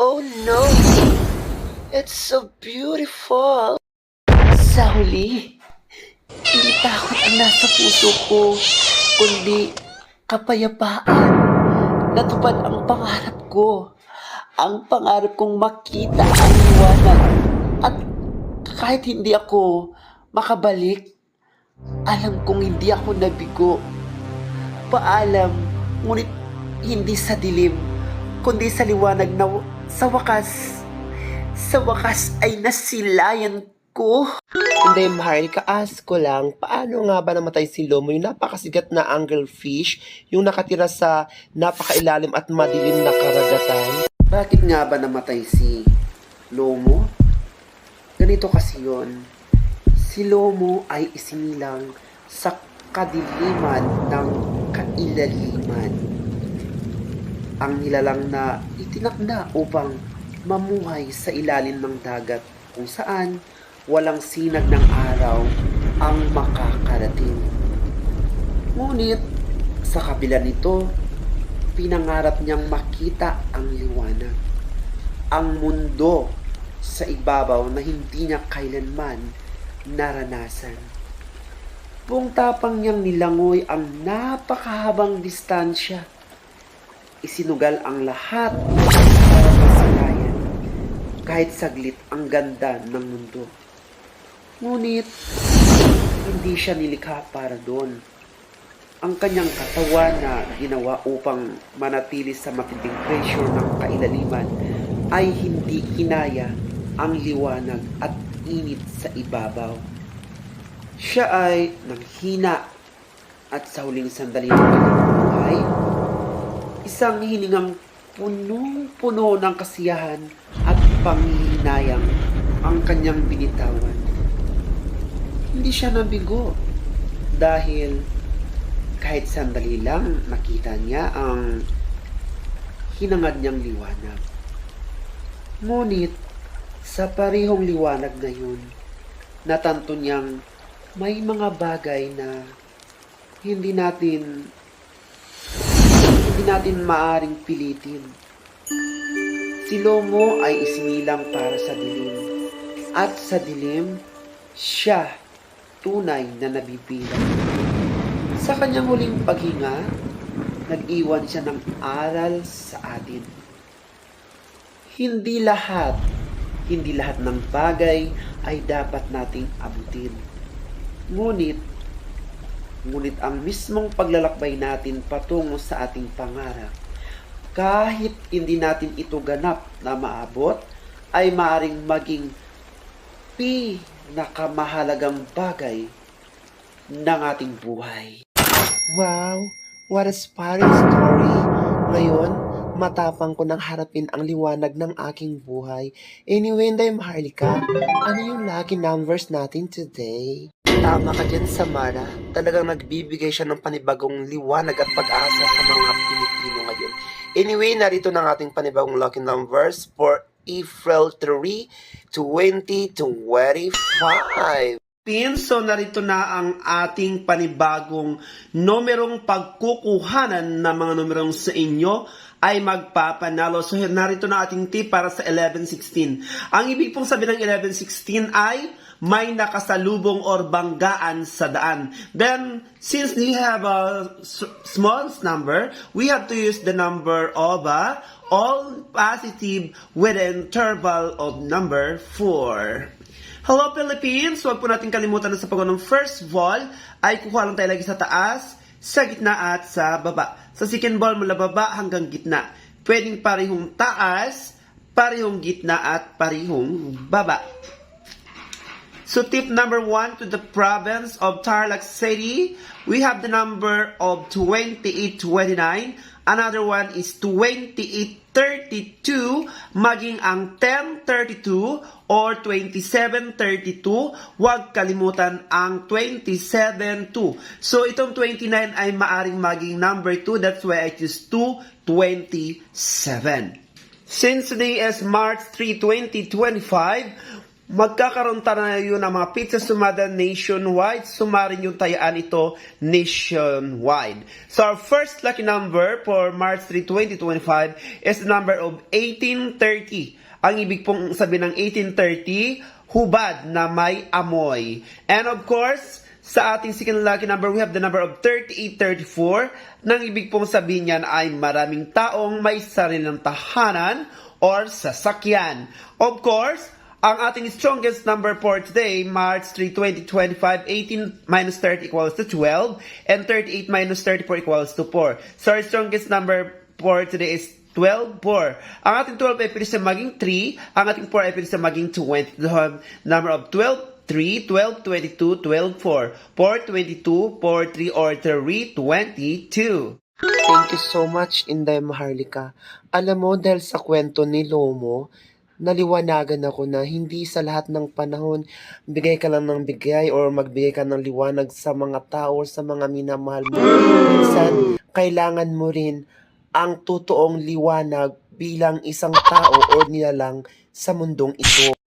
Oh no! It's so beautiful! Sa huli, hindi takot ang nasa puso ko, kundi kapayapaan. Natupad ang pangarap ko. Ang pangarap kong makita ang liwanag. At kahit hindi ako makabalik, alam kong hindi ako nabigo. Paalam, ngunit hindi sa dilim, kundi sa liwanag na sa wakas, sa wakas ay nasilayan ko. Hindi, Mahal, kaas ko lang, paano nga ba namatay si Lomo, yung napakasigat na anglefish, yung nakatira sa napakailalim at madilim na karagatan? Bakit nga ba namatay si Lomo? Ganito kasi yon. Si Lomo ay isinilang sa kadiliman ng kailaliman. Ang nilalang na itinakda upang mamuhay sa ilalim ng dagat kung saan walang sinag ng araw ang makakarating. Ngunit sa kabila nito, pinangarap niyang makita ang liwanag. Ang mundo sa ibabaw na hindi niya kailanman naranasan. Buong tapang niyang nilangoy ang napakahabang distansya. Isinugal ang lahat para masalayan. Kahit saglit ang ganda ng mundo. Ngunit, hindi siya nilikha para doon ang kanyang katawan na ginawa upang manatili sa matinding pressure ng kailaliman ay hindi kinaya ang liwanag at init sa ibabaw. Siya ay nanghina at sa huling sandali ng buhay, isang hiningang punong-puno ng kasiyahan at panghihinayang ang kanyang binitawan. Hindi siya nabigo dahil kahit sandali lang nakita niya ang hinangad niyang liwanag. Ngunit sa parehong liwanag na yun, natanto niyang may mga bagay na hindi natin hindi natin maaring pilitin. Si Lomo ay isinilang para sa dilim. At sa dilim, siya tunay na nabibilang. Sa kanyang huling paghinga, nag-iwan siya ng aral sa atin. Hindi lahat, hindi lahat ng bagay ay dapat nating abutin. Ngunit, ngunit ang mismong paglalakbay natin patungo sa ating pangarap, kahit hindi natin ito ganap na maabot, ay maaring maging pinakamahalagang bagay ng ating buhay. Wow, what a inspiring story. Ngayon, matapang ko nang harapin ang liwanag ng aking buhay. Anyway, Inday Maharlika, ano yung lucky numbers natin today? Tama ka dyan, Samara. Talagang nagbibigay siya ng panibagong liwanag at pag-asa sa mga Pilipino ngayon. Anyway, narito na ang ating panibagong lucky numbers for April 3, 2025. Pinso, narito na ang ating panibagong numerong pagkukuhanan ng mga numerong sa inyo ay magpapanalo. So, narito na ating tip para sa 1116. Ang ibig pong sabihin ng 1116 ay may nakasalubong or banggaan sa daan. Then, since we have a small number, we have to use the number of a all positive with an interval of number 4. Hello Philippines! Huwag po natin kalimutan na sa pag ng first ball ay kukuha lang tayo lagi sa taas, sa gitna at sa baba. Sa second ball mula baba hanggang gitna. Pwedeng parehong taas, parehong gitna at parehong baba. So tip number one to the province of Tarlac City, we have the number of 2829. Another one is 2832, maging ang 1032 or 2732. Huwag kalimutan ang 272. So itong 29 ay maaring maging number 2. That's why I choose 227. Since today is March 3, 2025, magkakaroon tayo ng mga pizza sumada nationwide. Sumarin yung tayaan ito nationwide. So our first lucky number for March 3, 2025 is the number of 1830. Ang ibig pong sabihin ng 1830, hubad na may amoy. And of course, sa ating second lucky number, we have the number of 3834. Nang ibig pong sabihin niyan ay maraming taong may sariling tahanan or sasakyan. Of course, ang ating strongest number for today, March 3, 2025, 18 minus 30 equals to 12, and 38 minus 34 equals to 4. So our strongest number for today is 12, 4. Ang ating 12 ay pwede siya maging 3, ang ating 4 ay pwede siya maging 20. The number of 12, 3, 12, 22, 12, 4. 4, 22, 4, 3, or 3, 22. Thank you so much, Inday Maharlika. Alam mo, dahil sa kwento ni Lomo, naliwanagan ako na hindi sa lahat ng panahon bigay ka lang ng bigay or magbigay ka ng liwanag sa mga tao or sa mga minamahal mo. Minsan, kailangan mo rin ang totoong liwanag bilang isang tao o nilalang sa mundong ito.